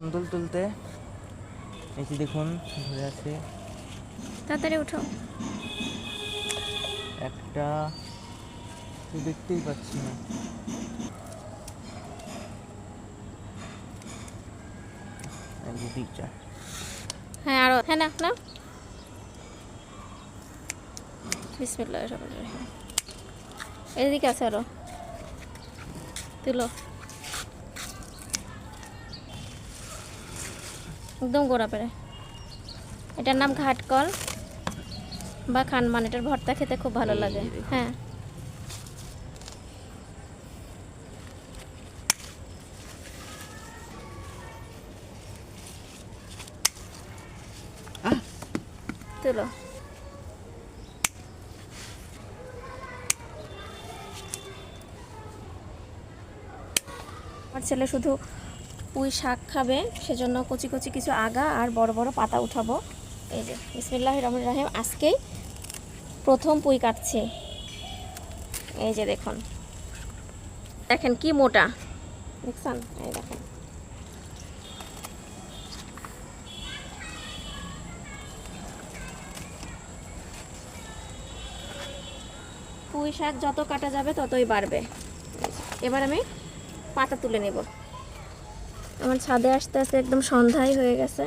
তুল তুলতে। এই যে দেখুন ধরে আছে তাড়াতাড়ি উঠো। একটা দেখতেই পাচ্ছি না। হ্যাঁ আরও। হ্যাঁ না না। বিসমিল্লাহ এদিকে আছে আরও। তুলো। একদম গোড়া পেরে। এটার নাম ঘাটকল বা খানমান এটার ভর্তা খেতে খুব ভালো লাগে। হ্যাঁ। তুলো। আমার ছেলে শুধু পুঁই শাক খাবে, সেজন্য কচি কচি কিছু আগা আর বড় বড় পাতা উঠাবো। এই যে বিসমিল্লাহ রহমান রাহিম, আজকেই প্রথম পুঁই কাটছে। এই যে দেখুন। দেখেন কি মোটা। দেখছেন? এই দেখেন। পুঁই শাক যত কাটা যাবে ততই বাড়বে। এবার আমি পাতা তুলে নেব। আমার ছাদে আসতে আসতে একদম সন্ধ্যায় হয়ে গেছে।